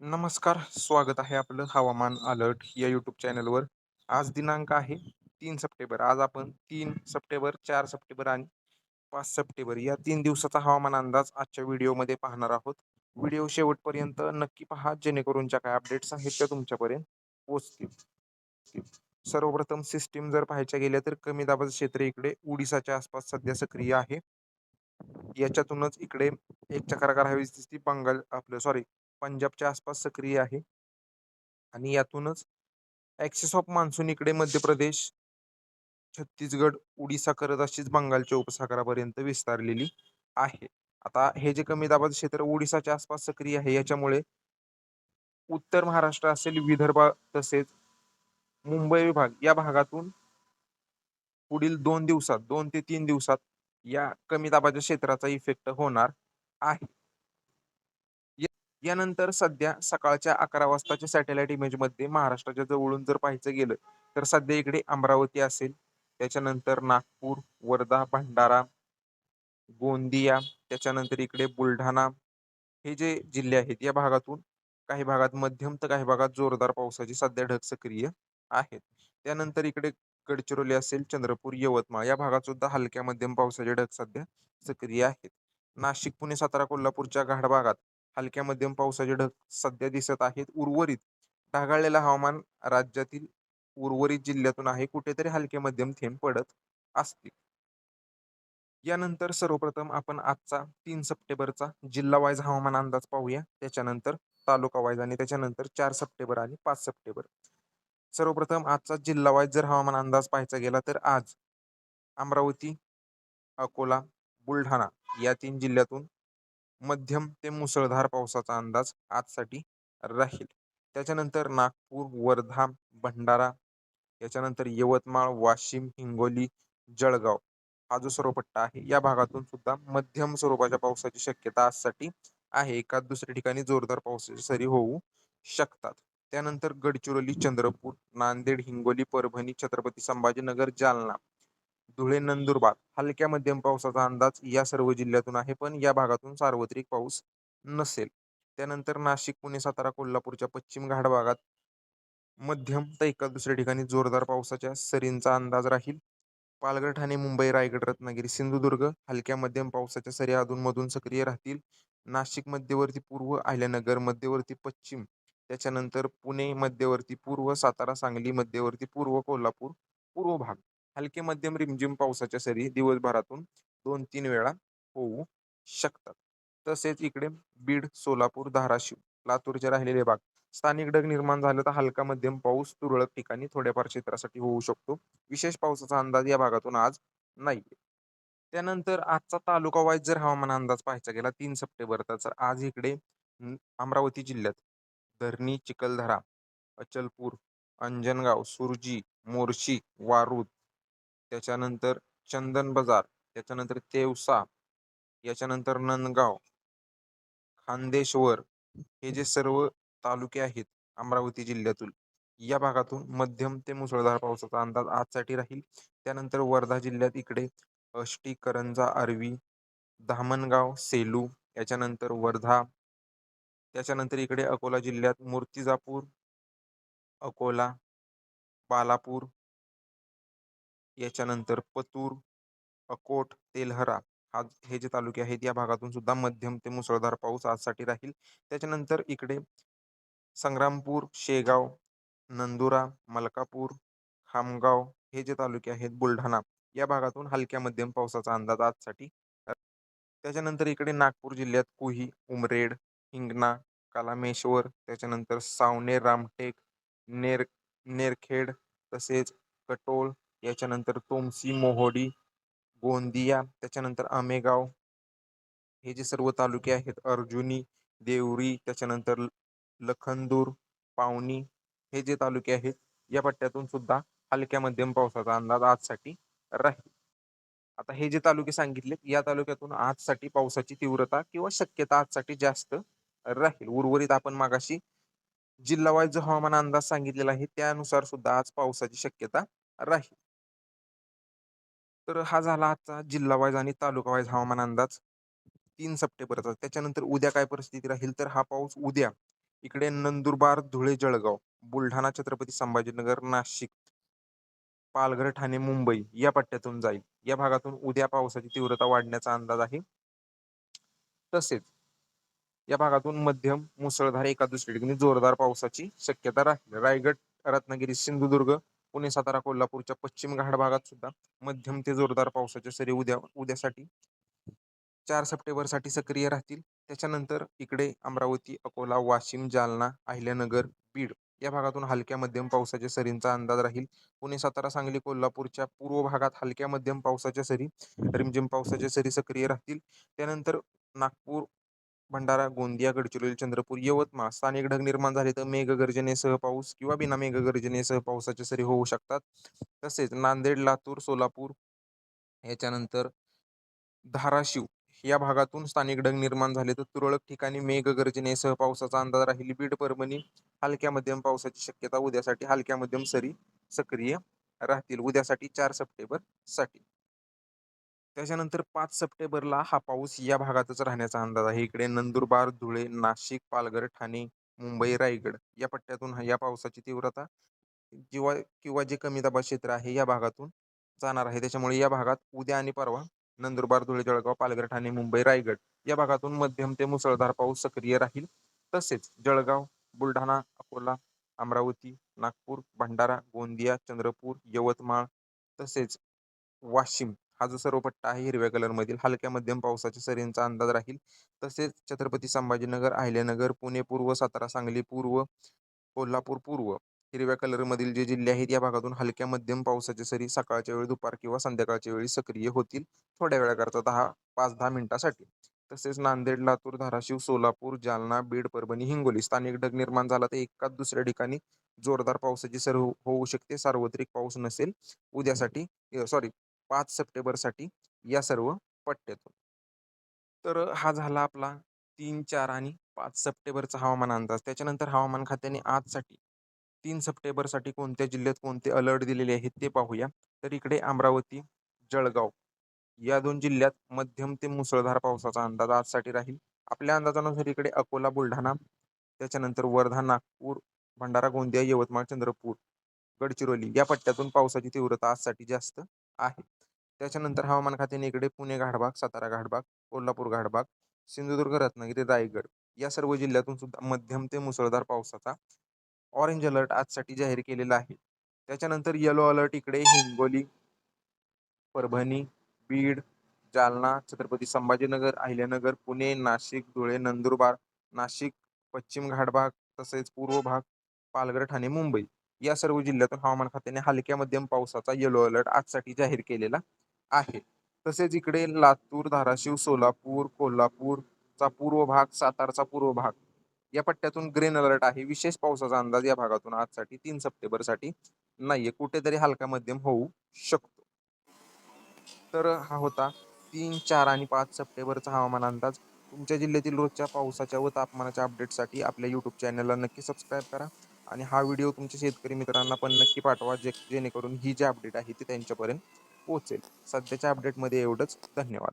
नमस्कार, स्वागत आहे आपलं हवामान अलर्ट या यूट्यूब चॅनलवर. आज दिनांक आहे तीन सप्टेंबर. आज आपण तीन सप्टेंबर, चार सप्टेंबर आणि पाच सप्टेंबर या तीन दिवसाचा हवामान अंदाज आजच्या व्हिडिओमध्ये पाहणार आहोत. व्हिडिओ शेवटपर्यंत नक्की पहा जेणेकरून ज्या काही अपडेट्स आहेत त्या तुमच्यापर्यंत पोहोचतील. सर्वप्रथम सिस्टीम जर पाहायच्या गेल्या तर कमी दाबाचं क्षेत्र इकडे उडिसाच्या आसपास सध्या सक्रिय आहे. याच्यातूनच इकडे एक चक्राकार हवी दिसती बंगाल आपलं सॉरी पंजाबच्या आसपास सक्रिय आहे आणि यातूनच ॲक्सिस ऑफ मान्सून इकडे मध्य प्रदेश, छत्तीसगड, उडीसा करत अशीच बंगालच्या उपसागरापर्यंत विस्तारलेली आहे. आता हे जे कमी दाबाचं क्षेत्र ओडिसाच्या आसपास सक्रिय आहे याच्यामुळे उत्तर महाराष्ट्र असेल, विदर्भ तसेच मुंबई विभाग या भागातून पुढील दोन दिवसात दोन ते तीन दिवसात या कमी दाबाच्या क्षेत्राचा इफेक्ट होणार आहे. यानंतर सध्या सकाळच्या अकरा वाजताच्या सॅटेलाइट इमेजमध्ये महाराष्ट्राच्या जवळून जर पाहायचं गेलं तर सध्या इकडे अमरावती असेल, त्याच्यानंतर नागपूर, वर्धा, भंडारा, गोंदिया, त्याच्यानंतर इकडे बुलढाणा हे जे जिल्हे आहेत या भागातून काही भागात मध्यम तर काही भागात जोरदार पावसाची सध्या ढग सक्रिय आहेत. त्यानंतर इकडे गडचिरोली असेल, चंद्रपूर, यवतमाळ या भागात सुद्धा हलक्या मध्यम पावसाचे ढग सध्या सक्रिय आहेत. नाशिक, पुणे, सातारा, कोल्हापूरच्या घाट भागात हलक्या मध्यम पावसाचे ढग सध्या दिसत आहेत. उर्वरित ढगाळलेलं हवामान राज्यातील उर्वरित जिल्ह्यातून आहे. कुठेतरी हलके मध्यम थेंब पडत असतील. यानंतर सर्वप्रथम आपण आजचा तीन सप्टेंबरचा जिल्हा वाईज हवामान अंदाज पाहूया. त्याच्यानंतर तालुका वाईज आणि त्याच्यानंतर चार सप्टेंबर आणि पाच सप्टेंबर. सर्वप्रथम आजचा जिल्हा वाईज जर हवामान अंदाज पाहायचा गेला तर आज अमरावती, अकोला, बुलढाणा या तीन जिल्ह्यातून मध्यम ते मुसळधार पावसाचा अंदाज आजसाठी राहील. त्याच्यानंतर नागपूर, वर्धा, भंडारा, याच्यानंतर यवतमाळ, वाशिम, हिंगोली, जळगाव हा जो सर्व पट्टा आहे या भागातून सुद्धा मध्यम स्वरूपाच्या पावसाची शक्यता आजसाठी आहे. एका दुसऱ्या ठिकाणी जोरदार पावसाची सरी होऊ शकतात. त्यानंतर गडचिरोली, चंद्रपूर, नांदेड, हिंगोली, परभणी, छत्रपती संभाजीनगर, जालना, धुळे, नंदुरबार हलक्या मध्यम पावसाचा अंदाज या सर्व जिल्ह्यातून आहे. पण या भागातून सार्वत्रिक पाऊस नसेल. त्यानंतर नाशिक, पुणे, सातारा, कोल्हापूरच्या पश्चिम घाट भागात मध्यम तर एका दुसऱ्या ठिकाणी जोरदार पावसाच्या सरींचा अंदाज राहील. पालघर, ठाणे, मुंबई, रायगड, रत्नागिरी, सिंधुदुर्ग हलक्या मध्यम पावसाच्या सरी अधूनमधून सक्रिय राहतील. नाशिक मध्यवर्ती पूर्व, अहिल्यानगर मध्यवर्ती पश्चिम, त्याच्यानंतर पुणे मध्यवर्ती पूर्व, सातारा, सांगली मध्यवर्ती पूर्व, कोल्हापूर पूर्व भाग हलके मध्यम रिमझिम पावसाच्या सरी दिवसभरातून दोन तीन वेळा होऊ शकतात. तसेच इकडे बीड, सोलापूर, धाराशिव, लातूरचे राहिलेले भाग स्थानिक ढग निर्माण झालं तर हलका मध्यम पाऊस तुरळक ठिकाणी थोड्याफार क्षेत्रासाठी होऊ शकतो. विशेष पावसाचा अंदाज या भागातून आज नाही त्यानंतर आजचा तालुका वाईज जर हवामान अंदाज पाहायचा गेला तीन सप्टेंबरचा तर आज इकडे अमरावती जिल्ह्यात धरणी, चिखलदरा, अचलपूर, अंजनगाव, सुरजी, मोर्शी, वारूद, त्याच्यानंतर चंदन बाजार, त्याच्यानंतर तेवसा, याच्यानंतर नंदगाव, खांदेश्वर हे जे सर्व तालुके आहेत अमरावती जिल्ह्यातून या भागातून मध्यम ते मुसळधार पावसाचा अंदाज आजसाठी राहील. त्यानंतर वर्धा जिल्ह्यात इकडे अष्टी करंजा, आर्वी, धामणगाव, सेलू, याच्यानंतर वर्धा, त्याच्यानंतर इकडे अकोला जिल्ह्यात मूर्तिजापूर, अकोला, बालापूर, याच्यानंतर पतूर, अकोट, तेलहरा हा हे जे तालुके आहेत या भागातून सुद्धा मध्यम ते मुसळधार पाऊस आजसाठी राहील. त्याच्यानंतर इकडे संग्रामपूर, शेगाव, नंदुरा, मलकापूर, खामगाव हे जे तालुके आहेत बुलढाणा या भागातून हलक्या मध्यम पावसाचा अंदाज आजसाठी. त्याच्यानंतर इकडे नागपूर जिल्ह्यात कुही, उमरेड, हिंगणा, कालामेश्वर, त्याच्यानंतर सावनेर, रामटेक, नेर नेरखेड तसेच कटोल, याच्यानंतर तोमसी, मोहोडी, गोंदिया, त्याच्यानंतर आमेगाव हे जे सर्व तालुके आहेत अर्जुनी, देवरी, त्याच्यानंतर लखनदूर, पावनी हे जे तालुके आहेत या पट्ट्यातून सुद्धा हलक्या मध्यम पावसाचा अंदाज आजसाठी राहील. आता हे जे तालुके सांगितले या तालुक्यातून आजसाठी पावसाची तीव्रता किंवा शक्यता आजसाठी जास्त राहील. उर्वरित आपण मागाशी जिल्हावाईज जो हवामान अंदाज सांगितलेला आहे त्यानुसार सुद्धा आज पावसाची शक्यता राहील. तर हा झाला आजचा जिल्हा वाईज आणि तालुका वाईज हवामान अंदाज तीन सप्टेंबरचा. त्याच्यानंतर उद्या काय परिस्थिती राहील? तर हा पाऊस उद्या इकडे नंदुरबार धुळे जळगाव बुलढाणा छत्रपती संभाजीनगर नाशिक पालघर ठाणे मुंबई या पट्ट्यातून जाईल. या भागातून उद्या पावसाची तीव्रता वाढण्याचा अंदाज आहे. तसेच या भागातून मध्यम मुसळधार एका दुसरी ठिकाणी जोरदार पावसाची शक्यता राहील. रायगड रत्नागिरी सिंधुदुर्ग पुणे सातारा कोल्हापूरच्या पश्चिम घाट भागात सुद्धा मध्यम ते जोरदार पावसाच्या सरी उद्या उद्यासाठी चार सप्टेंबरसाठी सक्रिय राहतील. त्याच्यानंतर इकडे अमरावती अकोला वाशिम जालना अहिल्यानगर बीड या भागातून हलक्या मध्यम पावसाच्या सरींचा अंदाज राहील. पुणे सातारा सांगली कोल्हापूरच्या पूर्व भागात हलक्या मध्यम पावसाच्या सरी रिमझिम पावसाच्या सरी सक्रिय राहतील. त्यानंतर नागपूर भंडारा गोंदिया गडचिरोली चंद्रपूर यवतमाळ स्थानिक ढग निर्माण झाले तर मेघगर्जनेसह पाऊस किंवा बिना मेघगर्जनेसह पावसाच्या सरी होऊ शकतात. तसेच नांदेड लातूर सोलापूर याच्यानंतर धाराशिव या भागातून स्थानिक ढग निर्माण झाले तर तुरळक ठिकाणी मेघगर्जनेसह पावसाचा अंदाज राहील. बीड परभणी हलक्या मध्यम पावसाची शक्यता उद्यासाठी हलक्या मध्यम सरी सक्रिय राहतील. उद्यासाठी चार सप्टेंबरसाठी त्याच्यानंतर पाच सप्टेंबरला हा पाऊस या भागातच राहण्याचा अंदाज आहे. इकडे नंदुरबार धुळे नाशिक पालघर ठाणे मुंबई रायगड या पट्ट्यातून या पावसाची तीव्रता किंवा किंवा जे कमी दाबा क्षेत्र आहे या भागातून जाणार आहे. त्याच्यामुळे या भागात उद्या आणि परवा नंदुरबार धुळे जळगाव पालघर ठाणे मुंबई रायगड या भागातून मध्यम ते मुसळधार पाऊस सक्रिय राहील. तसेच जळगाव बुलढाणा अकोला अमरावती नागपूर भंडारा गोंदिया चंद्रपूर यवतमाळ तसेच वाशिम हा जो सर्व पट्टा आहे हिरव्या कलर मधील हलक्या मध्यम पावसाच्या सरींचा अंदाज राहील. तसेच छत्रपती संभाजीनगर अहिल्यानगर पुणे पूर्व सातारा सांगली पूर्व कोल्हापूर पूर्व हिरव्या कलर मधील जे जिल्हे आहेत या भागातून हलक्या मध्यम पावसाच्या सरी सकाळच्या वेळी दुपार किंवा संध्याकाळच्या वेळी सक्रिय होतील. थोड्या वेळाकरता दहा पाच दहा मिनिटासाठी. तसेच नांदेड लातूर धाराशिव सोलापूर जालना बीड परभणी हिंगोली स्थानिक ढग निर्माण झाला तर एकाच दुसऱ्या ठिकाणी जोरदार पावसाची सर होऊ शकते. सार्वत्रिक पाऊस नसेल. उद्यासाठी सॉरी पाच सप्टेंबरसाठी या सर्व पट्ट्यातून. तर हा झाला आपला तीन चार आणि पाच सप्टेंबरचा हवामान अंदाज. त्याच्यानंतर हवामान खात्याने आजसाठी तीन सप्टेंबरसाठी कोणत्या जिल्ह्यात कोणते अलर्ट दिलेले आहेत ते पाहूया. तर इकडे अमरावती जळगाव या दोन जिल्ह्यात मध्यम ते मुसळधार पावसाचा अंदाज आजसाठी राहील. आपल्या अंदाजानुसार इकडे अकोला बुलढाणा त्याच्यानंतर वर्धा नागपूर भंडारा गोंदिया यवतमाळ चंद्रपूर गडचिरोली या पट्ट्यातून पावसाची तीव्रता आजसाठी जास्त आहे. त्याच्यानंतर हवामान खात्याने इकडे पुणे घाटबाग सातारा घाटबाग कोल्हापूर घाटबाग सिंधुदुर्ग रत्नागिरी रायगड या सर्व जिल्ह्यातून सुद्धा मध्यम ते मुसळधार पावसाचा ऑरेंज अलर्ट आजसाठी जाहीर केलेला आहे. त्याच्यानंतर येलो अलर्ट इकडे हिंगोली परभणी बीड जालना छत्रपती संभाजीनगर अहिल्यानगर पुणे नाशिक धुळे नंदुरबार नाशिक पश्चिम घाटभाग तसेच पूर्व भाग पालघर ठाणे मुंबई या सर्व जिल्ह्यातून हवामान खात्याने हलक्या मध्यम पावसाचा येलो अलर्ट आजसाठी जाहीर केलेला आहे. तसेच इकडे लातूर धाराशिव सोलापूर कोल्हापूरचा पूर्व भाग सातारचा पूर्व भाग. या पट्ट्यातून ग्रीन अलर्ट आहे. विशेष पावसाचा अंदाज या भागातून आजसाठी तीन सप्टेंबरसाठी नाहीये. कुठेतरी हलका मध्यम होऊ शकतो. तर हा होता तीन चार आणि पाच सप्टेंबरचा हवामान अंदाज. तुमच्या जिल्ह्यातील रोजच्या पावसाच्या व तापमानाच्या अपडेटसाठी आपल्या यूट्यूब चॅनलला नक्की सबस्क्राईब करा. आणि हा व्हिडिओ तुमच्या शेतकरी मित्रांना पण नक्की पाठवा जे जेणेकरून ही जी अपडेट आहे ती त्यांच्यापर्यंत पोहोचेल. सध्याच्या अपडेटमध्ये एवढंच. धन्यवाद.